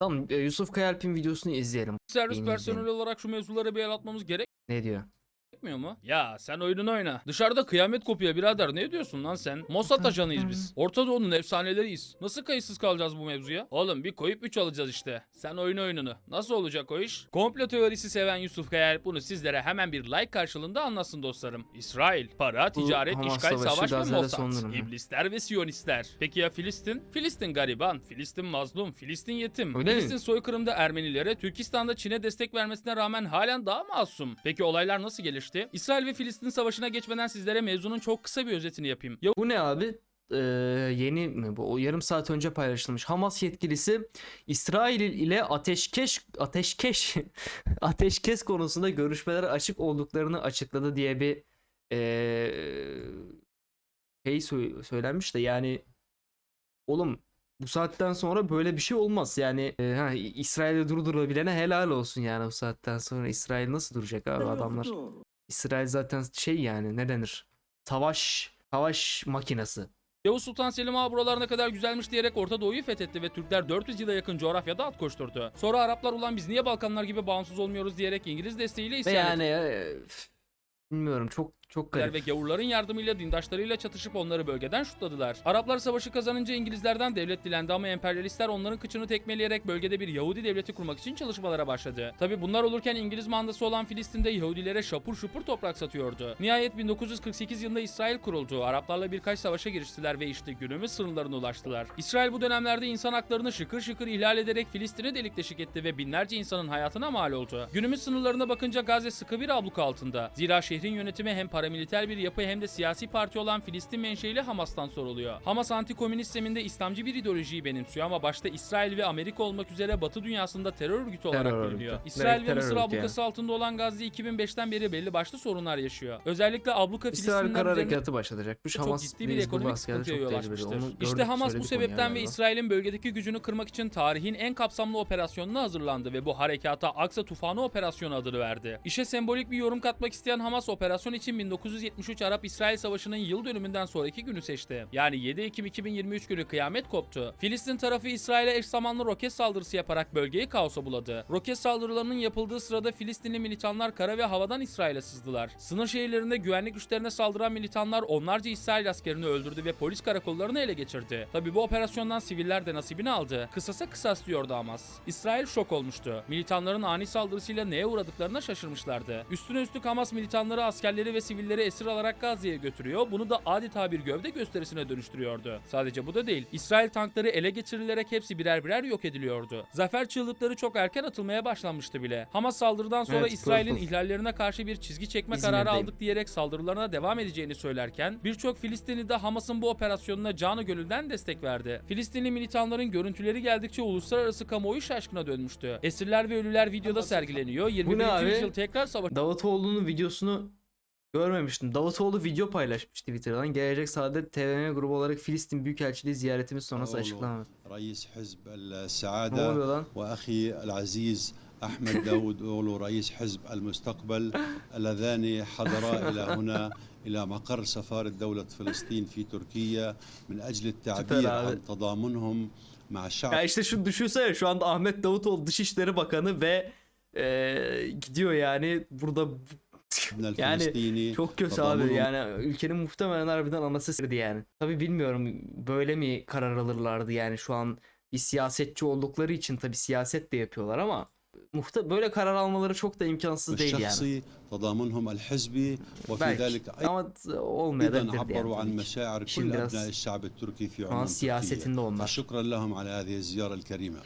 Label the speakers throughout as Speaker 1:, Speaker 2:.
Speaker 1: Tamam e, Yusuf Kayalp'in videosunu izleyelim.
Speaker 2: Servis personeli olarak şu mevzulara bir el atmamız gerek.
Speaker 1: Ne diyor?
Speaker 2: Gerekmiyor mu? Ya sen oyununu oyna. Dışarıda kıyamet kopuyor birader. Ne diyorsun lan sen? Mossad ajanıyız biz. Orta Doğu'nun efsaneleriyiz. Nasıl kayıtsız kalacağız bu mevzuya? Oğlum bir koyup üç alacağız işte. Sen oyunu oyununu. Nasıl olacak o iş? Komplo teorisi seven Yusuf Kayal bunu sizlere hemen bir like karşılığında anlatsın dostlarım. İsrail, para,
Speaker 1: Bu
Speaker 2: ticaret,
Speaker 1: Hamas
Speaker 2: işgal,
Speaker 1: savaşı
Speaker 2: savaş ve
Speaker 1: Gazze'de
Speaker 2: Mossad. İblisler ve Siyonistler. Peki ya Filistin? Filistin gariban, Filistin mazlum, Filistin yetim.
Speaker 1: Öyle mi?
Speaker 2: Filistin soykırımda Ermenilere, Türkistan'da Çin'e destek vermesine rağmen halen daha masum. Peki olaylar nasıl gelişti? İsrail ve Filistin savaşına geçmeden sizlere mevzunun çok kısa bir özetini yapayım.
Speaker 1: Bu ne abi? Ee, yeni mi bu? O yarım saat önce paylaşılmış. Hamas yetkilisi İsrail ile ateşkes ateşkes ateşkes konusunda görüşmelere açık olduklarını açıkladı diye bir ee, şey sö- söylenmiş de yani oğlum bu saatten sonra böyle bir şey olmaz. Yani e, ha, İsrail'i durdurabilene helal olsun yani bu saatten sonra. İsrail nasıl duracak abi adamlar? İsrail zaten şey yani ne denir? Savaş savaş makinesi.
Speaker 2: Yavuz Sultan Selim Ağa buralar ne kadar güzelmiş diyerek Orta Doğu'yu fethetti ve Türkler 400 yıla yakın coğrafyada at koşturdu. Sonra Araplar ulan biz niye Balkanlar gibi bağımsız olmuyoruz diyerek İngiliz desteğiyle isyan
Speaker 1: yani e, bilmiyorum çok çok garip.
Speaker 2: ve gavurların yardımıyla dindaşlarıyla çatışıp onları bölgeden şutladılar. Araplar savaşı kazanınca İngilizlerden devlet dilendi ama emperyalistler onların kıçını tekmeleyerek bölgede bir Yahudi devleti kurmak için çalışmalara başladı. Tabi bunlar olurken İngiliz mandası olan Filistin'de Yahudilere şapur şupur toprak satıyordu. Nihayet 1948 yılında İsrail kuruldu. Araplarla birkaç savaşa giriştiler ve işte günümüz sınırlarına ulaştılar. İsrail bu dönemlerde insan haklarını şıkır şıkır ihlal ederek Filistin'i delik deşik etti ve binlerce insanın hayatına mal oldu. Günümüz sınırlarına bakınca Gazze sıkı bir abluka altında. Zira şehrin yönetimi hem paramiliter bir yapı hem de siyasi parti olan Filistin menşeili Hamas'tan soruluyor. Hamas anti-komünist zeminde İslamcı bir ideolojiyi benimsiyor ama başta İsrail ve Amerika olmak üzere Batı dünyasında terör örgütü olarak
Speaker 1: Terör
Speaker 2: biliniyor.
Speaker 1: örgütü.
Speaker 2: İsrail
Speaker 1: Direkt
Speaker 2: ve Mısır ablukası altında olan Gazze 2005'ten beri belli başlı sorunlar yaşıyor. Özellikle abluka
Speaker 1: İsrail
Speaker 2: Filistinler
Speaker 1: kara
Speaker 2: üzerine
Speaker 1: harekatı başlatacakmış.
Speaker 2: çok
Speaker 1: Hamas
Speaker 2: ciddi bir ekonomik sıkıntıya yol açmıştır. İşte Hamas bu sebepten ve. İsrail'in bölgedeki gücünü kırmak için tarihin en kapsamlı operasyonuna hazırlandı ve bu harekata Aksa Tufanı Operasyonu adını verdi. İşe sembolik bir yorum katmak isteyen Hamas operasyon için 1973 Arap-İsrail Savaşı'nın yıl dönümünden sonraki günü seçti. Yani 7 Ekim 2023 günü kıyamet koptu. Filistin tarafı İsrail'e eş zamanlı roket saldırısı yaparak bölgeyi kaosa buladı. Roket saldırılarının yapıldığı sırada Filistinli militanlar kara ve havadan İsrail'e sızdılar. Sınır şehirlerinde güvenlik güçlerine saldıran militanlar onlarca İsrail askerini öldürdü ve polis karakollarını ele geçirdi. Tabi bu operasyondan siviller de nasibini aldı. Kısasa kısas diyordu Hamas. İsrail şok olmuştu. Militanların ani saldırısıyla neye uğradıklarına şaşırmışlardı. Üstüne üstlük Hamas militanları askerleri ve sivilleri esir alarak Gazze'ye götürüyor. Bunu da adeta bir gövde gösterisine dönüştürüyordu. Sadece bu da değil. İsrail tankları ele geçirilerek hepsi birer birer yok ediliyordu. Zafer çığlıkları çok erken atılmaya başlanmıştı bile. Hamas saldırıdan sonra
Speaker 1: Evet,
Speaker 2: İsrail'in ihlallerine karşı bir çizgi çekme
Speaker 1: İzmir'deyim.
Speaker 2: kararı aldık diyerek saldırılarına devam edeceğini söylerken birçok Filistinli de Hamas'ın bu operasyonuna canı gönülden destek verdi. Filistinli militanların görüntüleri geldikçe uluslararası kamuoyu şaşkına dönmüştü. Esirler ve ölüler videoda sergileniyor. 21.
Speaker 1: abi?
Speaker 2: yüzyıl tekrar savaş
Speaker 1: Davutoğlu'nun videosunu görmemiştim. Davutoğlu video paylaşmış Twitter'dan. Gelecek Saadet TVM grubu olarak Filistin Büyükelçiliği ziyaretimiz sonrası
Speaker 3: أولو
Speaker 1: açıklama.
Speaker 3: رئيس حزب
Speaker 1: Ne
Speaker 3: السعادة
Speaker 1: oluyor lan?
Speaker 3: وأخي العزيز أحمد داود أولو رئيس حزب المستقبل اللذان حضرا إلى هنا إلى مقر سفارة دولة فلسطين في تركيا من أجل التعبير
Speaker 1: abi.
Speaker 3: عن تضامنهم مع الشعب
Speaker 1: Ya işte şu düşünsene şu anda Ahmet Davutoğlu Dışişleri Bakanı ve eee, gidiyor yani burada yani
Speaker 3: الفلسطيني
Speaker 1: çok kötü abi
Speaker 3: تضامنهم
Speaker 1: yani ülkenin muhtemelen harbiden anası sırdı yani. Tabi bilmiyorum böyle mi karar alırlardı yani şu an bir siyasetçi oldukları için tabi siyaset de yapıyorlar ama muhte böyle karar almaları çok da imkansız değil yani.
Speaker 3: الشخصي تضامنهم الحزبي وفي
Speaker 1: Belki
Speaker 3: ذلك
Speaker 1: ama
Speaker 3: أيضا
Speaker 1: olmayabilirdi yani.
Speaker 3: عبروا عن
Speaker 1: tabii ki.
Speaker 3: مشاعر
Speaker 1: İşin
Speaker 3: كل
Speaker 1: biraz
Speaker 3: أبناء الشعب التركي في
Speaker 1: Ama
Speaker 3: عمان
Speaker 1: siyasetinde
Speaker 3: تركيا
Speaker 1: onlar.
Speaker 3: فشكرا لهم على هذه الزيارة الكريمة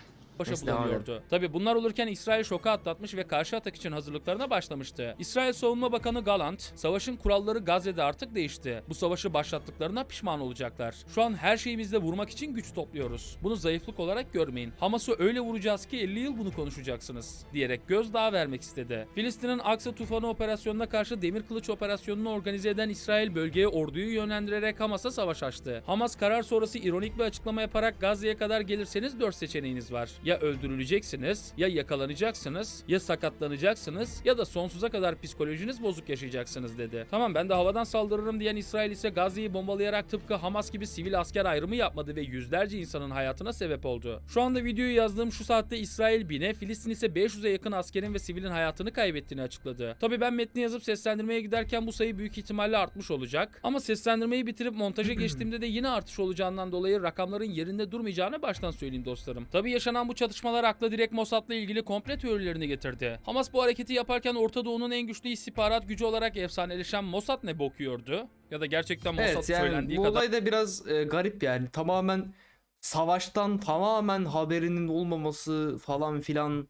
Speaker 1: devam
Speaker 2: bulunuyordu. Tabi bunlar olurken İsrail şoka atlatmış ve karşı atak için hazırlıklarına başlamıştı. İsrail Savunma Bakanı Galant, savaşın kuralları Gazze'de artık değişti. Bu savaşı başlattıklarına pişman olacaklar. Şu an her şeyimizle vurmak için güç topluyoruz. Bunu zayıflık olarak görmeyin. Hamas'ı öyle vuracağız ki 50 yıl bunu konuşacaksınız. Diyerek gözdağı vermek istedi. Filistin'in Aksa Tufanı operasyonuna karşı Demir Kılıç operasyonunu organize eden İsrail bölgeye orduyu yönlendirerek Hamas'a savaş açtı. Hamas karar sonrası ironik bir açıklama yaparak Gazze'ye kadar gelirseniz 4 seçeneğiniz var. Ya Ya öldürüleceksiniz, ya yakalanacaksınız, ya sakatlanacaksınız ya da sonsuza kadar psikolojiniz bozuk yaşayacaksınız dedi. Tamam ben de havadan saldırırım diyen İsrail ise Gazze'yi bombalayarak tıpkı Hamas gibi sivil asker ayrımı yapmadı ve yüzlerce insanın hayatına sebep oldu. Şu anda videoyu yazdığım şu saatte İsrail 1000'e, Filistin ise 500'e yakın askerin ve sivilin hayatını kaybettiğini açıkladı. Tabi ben metni yazıp seslendirmeye giderken bu sayı büyük ihtimalle artmış olacak. Ama seslendirmeyi bitirip montaja geçtiğimde de yine artış olacağından dolayı rakamların yerinde durmayacağını baştan söyleyeyim dostlarım. Tabi yaşanan bu çatışmalar akla direkt Mossad'la ilgili komple teorilerini getirdi. Hamas bu hareketi yaparken Orta Doğu'nun en güçlü istihbarat gücü olarak efsaneleşen Mossad ne bokuyordu? Ya da gerçekten Mossad
Speaker 1: Evet yani
Speaker 2: söylendiği
Speaker 1: bu
Speaker 2: kadar
Speaker 1: olay da biraz e, garip yani. Tamamen savaştan tamamen haberinin olmaması falan filan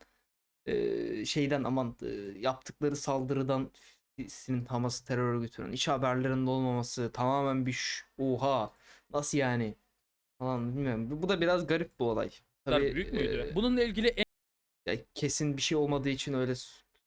Speaker 1: e, şeyden aman e, yaptıkları saldırıdan Filistin'in Hamas'ı terör örgütünün hiç haberlerinin olmaması tamamen bir ş- oha nasıl yani falan bilmiyorum. Bu- Bu da biraz garip bu olay. Tabii,
Speaker 2: büyük müydü?
Speaker 1: e,
Speaker 2: Bununla ilgili en
Speaker 1: ya kesin bir şey olmadığı için öyle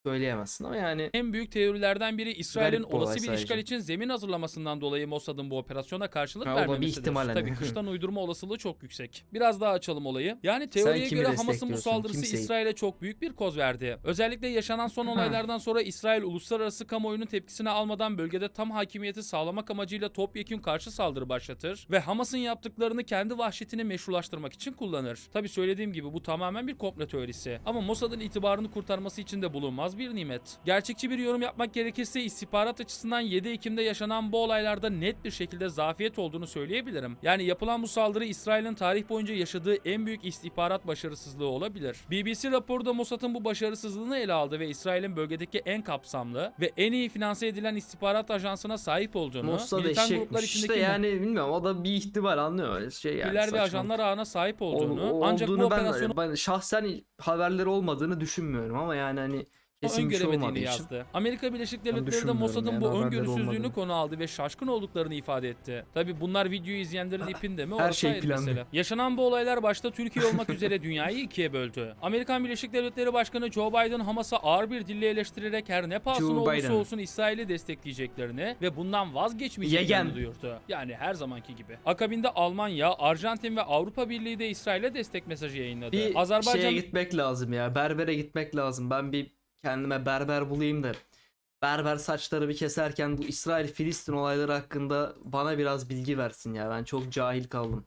Speaker 1: söyleyemezsin ama yani
Speaker 2: En büyük teorilerden biri İsrail'in
Speaker 1: Garip bir olay
Speaker 2: olası bir işgal
Speaker 1: sadece.
Speaker 2: için zemin hazırlamasından dolayı Mossad'ın bu operasyona karşılık
Speaker 1: Ha, o da bir
Speaker 2: vermemesidir.
Speaker 1: ihtimal hani.
Speaker 2: Tabii kıştan uydurma olasılığı çok yüksek. Biraz daha açalım olayı. Yani teoriye
Speaker 1: kimi
Speaker 2: göre Hamas'ın bu
Speaker 1: destekliyorsun?
Speaker 2: saldırısı
Speaker 1: Kimseyi?
Speaker 2: İsrail'e çok büyük bir koz verdi. Özellikle yaşanan son olaylardan sonra İsrail uluslararası kamuoyunun tepkisini almadan bölgede tam hakimiyeti sağlamak amacıyla topyekün karşı saldırı başlatır ve Hamas'ın yaptıklarını kendi vahşetini meşrulaştırmak için kullanır. Tabii söylediğim gibi bu tamamen bir komplo teorisi. Ama Mossad'ın itibarını kurtarması için de bulunmaz bir nimet. Gerçekçi bir yorum yapmak gerekirse istihbarat açısından 7 Ekim'de yaşanan bu olaylarda net bir şekilde zafiyet olduğunu söyleyebilirim. Yani yapılan bu saldırı İsrail'in tarih boyunca yaşadığı en büyük istihbarat başarısızlığı olabilir. BBC raporu da Mossad'ın bu başarısızlığını ele aldı ve İsrail'in bölgedeki en kapsamlı ve en iyi finanse edilen istihbarat ajansına sahip olduğunu,
Speaker 1: Mossad
Speaker 2: militan gruplar içindeki
Speaker 1: işte yani bilmiyorum o da bir ihtimal anlıyor şey yani.
Speaker 2: ve ajanlar ağına sahip
Speaker 1: Ol-
Speaker 2: olduğunu
Speaker 1: o-
Speaker 2: ancak bu
Speaker 1: olduğunu ben,
Speaker 2: operasyonu
Speaker 1: ben şahsen haberleri olmadığını düşünmüyorum ama yani hani kesin
Speaker 2: öngöremediğini
Speaker 1: için.
Speaker 2: yazdı. Amerika Birleşik Devletleri de Mossad'ın
Speaker 1: yani
Speaker 2: bu öngörüsüzlüğünü konu aldı ve şaşkın olduklarını ifade etti. Tabi bunlar videoyu izleyenlerin ipinde mi?
Speaker 1: Her şey planlı.
Speaker 2: mesele. Yaşanan bu olaylar başta Türkiye olmak üzere dünyayı ikiye böldü. Amerikan Birleşik Devletleri Başkanı Joe Biden Hamas'a ağır bir dille eleştirerek her ne pahasına olursa olsun İsrail'i destekleyeceklerini ve bundan vazgeçmeyeceklerini
Speaker 1: Yegen.
Speaker 2: duyurdu. Yani her zamanki gibi. Akabinde Almanya, Arjantin ve Avrupa Birliği de İsrail'e destek mesajı yayınladı.
Speaker 1: Bir
Speaker 2: Azerbaycan
Speaker 1: şeye gitmek lazım ya. Berbere gitmek lazım. Ben bir kendime berber bulayım da. Berber saçları bir keserken bu İsrail-Filistin olayları hakkında bana biraz bilgi versin ya. Ben çok cahil kaldım.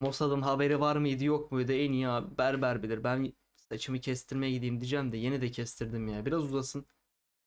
Speaker 1: Mossad'ın haberi var mıydı yok muydu en iyi abi berber bilir. Ben saçımı kestirmeye gideyim diyeceğim de yeni de kestirdim ya. Biraz uzasın.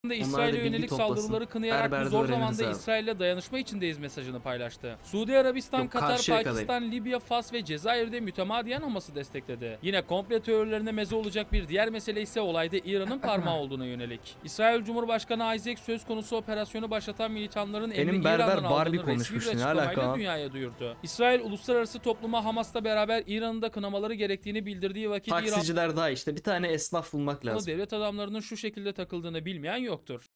Speaker 2: Da İsrail'e yönelik
Speaker 1: toplasın.
Speaker 2: saldırıları kınayarak bu zor zamanda. İsrail'le dayanışma içindeyiz mesajını paylaştı. Suudi Arabistan,
Speaker 1: Yok,
Speaker 2: Katar, Pakistan, Libya, Fas ve Cezayir'de mütemadiyen Hamas'ı destekledi. Yine komple teorilerine meze olacak bir diğer mesele ise olayda İran'ın parmağı olduğuna yönelik. İsrail Cumhurbaşkanı Isaac söz konusu operasyonu başlatan militanların emri İran'dan aldığını resmi bir açıklamayla dünyaya duyurdu. İsrail uluslararası topluma Hamas'la beraber İran'ın da kınamaları gerektiğini bildirdiği vakit İran
Speaker 1: Taksiciler daha işte bir tane esnaf bulmak lazım.
Speaker 2: devlet adamlarının şu şekilde takıldığını bilmeyen yoktur.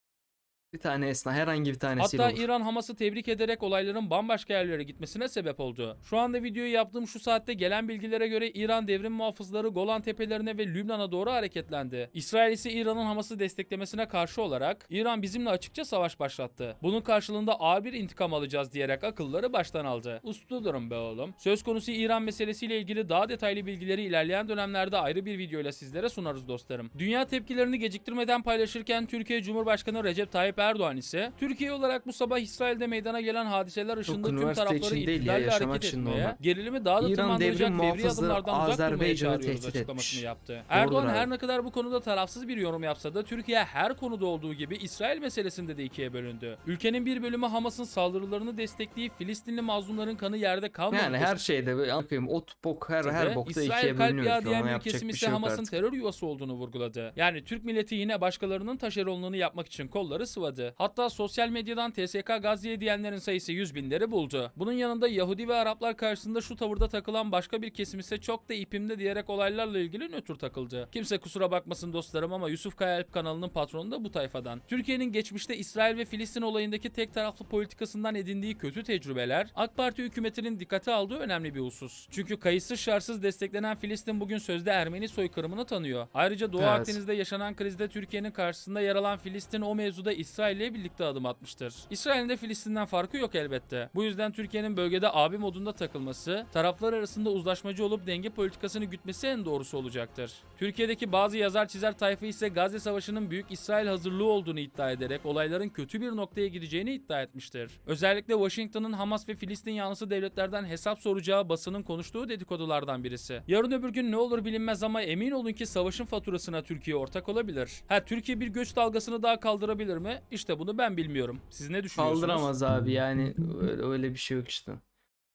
Speaker 1: Bir tane esnaf herhangi bir tanesiyle
Speaker 2: Hatta
Speaker 1: olur.
Speaker 2: İran Hamas'ı tebrik ederek olayların bambaşka yerlere gitmesine sebep oldu. Şu anda videoyu yaptığım şu saatte gelen bilgilere göre İran devrim muhafızları Golan tepelerine ve Lübnan'a doğru hareketlendi. İsrail ise İran'ın Hamas'ı desteklemesine karşı olarak İran bizimle açıkça savaş başlattı. Bunun karşılığında ağır bir intikam alacağız diyerek akılları baştan aldı. Uslu durun be oğlum. Söz konusu İran meselesiyle ilgili daha detaylı bilgileri ilerleyen dönemlerde ayrı bir videoyla sizlere sunarız dostlarım. Dünya tepkilerini geciktirmeden paylaşırken Türkiye Cumhurbaşkanı Recep Tayyip Erdoğan ise Türkiye olarak bu sabah İsrail'de meydana gelen hadiseler ışığında tüm tarafları
Speaker 1: değil ya,
Speaker 2: hareket
Speaker 1: için
Speaker 2: etmeye,
Speaker 1: normal.
Speaker 2: gerilimi daha da
Speaker 1: İran
Speaker 2: tırmandıracak
Speaker 1: devrim
Speaker 2: fevri adımlardan uzak durmaya çağırıyoruz açıklamasını yaptı. Erdoğan
Speaker 1: abi.
Speaker 2: her ne kadar bu konuda tarafsız bir yorum yapsa da Türkiye her konuda olduğu gibi İsrail meselesinde de ikiye bölündü. Ülkenin bir bölümü Hamas'ın saldırılarını destekleyip Filistinli mazlumların kanı yerde kalmadı.
Speaker 1: Yani her şeyde anlayayım ot bok her her bokta
Speaker 2: İsrail
Speaker 1: ikiye
Speaker 2: kalp
Speaker 1: bölünüyor
Speaker 2: yağı
Speaker 1: şu
Speaker 2: diyen bir kesim ise
Speaker 1: şey
Speaker 2: Hamas'ın terör yuvası olduğunu vurguladı. Yani Türk milleti yine başkalarının taşeronluğunu yapmak için kolları sıvadı. Hatta sosyal medyadan TSK Gazze'ye diyenlerin sayısı yüz binleri buldu. Bunun yanında Yahudi ve Araplar karşısında şu tavırda takılan başka bir kesim ise çok da ipimde diyerek olaylarla ilgili nötr takıldı. Kimse kusura bakmasın dostlarım ama Yusuf Kayalp kanalının patronu da bu tayfadan. Türkiye'nin geçmişte İsrail ve Filistin olayındaki tek taraflı politikasından edindiği kötü tecrübeler AK Parti hükümetinin dikkate aldığı önemli bir husus. Çünkü kayıtsız şartsız desteklenen Filistin bugün sözde Ermeni soykırımını tanıyor. Ayrıca Doğu
Speaker 1: Evet.
Speaker 2: Akdeniz'de yaşanan krizde Türkiye'nin karşısında yer alan Filistin o mevzuda İsrail İsrail ile birlikte adım atmıştır. İsrail'in de Filistin'den farkı yok elbette. Bu yüzden Türkiye'nin bölgede abi modunda takılması, taraflar arasında uzlaşmacı olup denge politikasını gütmesi en doğrusu olacaktır. Türkiye'deki bazı yazar çizer tayfa ise Gazze Savaşı'nın büyük İsrail hazırlığı olduğunu iddia ederek olayların kötü bir noktaya gideceğini iddia etmiştir. Özellikle Washington'ın Hamas ve Filistin yanlısı devletlerden hesap soracağı basının konuştuğu dedikodulardan birisi. Yarın öbür gün ne olur bilinmez ama emin olun ki savaşın faturasına Türkiye ortak olabilir. Ha Türkiye bir göç dalgasını daha kaldırabilir mi? İşte bunu ben bilmiyorum. Siz ne düşünüyorsunuz?
Speaker 1: Kaldıramaz abi yani öyle, öyle bir şey yok işte.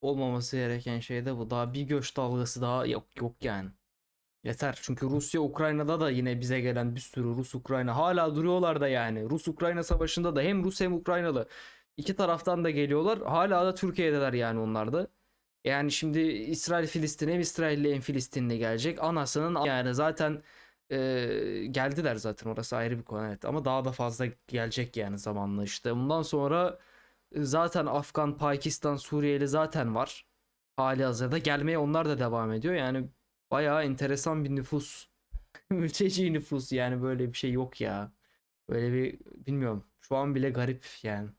Speaker 1: Olmaması gereken şey de bu. Daha bir göç dalgası daha yok yok yani. Yeter. Çünkü Rusya Ukrayna'da da yine bize gelen bir sürü Rus Ukrayna hala duruyorlar da yani. Rus Ukrayna savaşında da hem Rus hem Ukraynalı iki taraftan da geliyorlar. Hala da Türkiye'deler yani onlar da. Yani şimdi İsrail Filistin hem İsrailli hem Filistinli gelecek. Anasının yani zaten e, geldiler zaten orası ayrı bir konu evet. Ama daha da fazla gelecek yani zamanla işte. Bundan sonra e, zaten Afgan, Pakistan, Suriyeli zaten var. Hali hazırda gelmeye onlar da devam ediyor. Yani bayağı enteresan bir nüfus. Mülteci nüfus yani böyle bir şey yok ya. Böyle bir bilmiyorum. Şu an bile garip yani.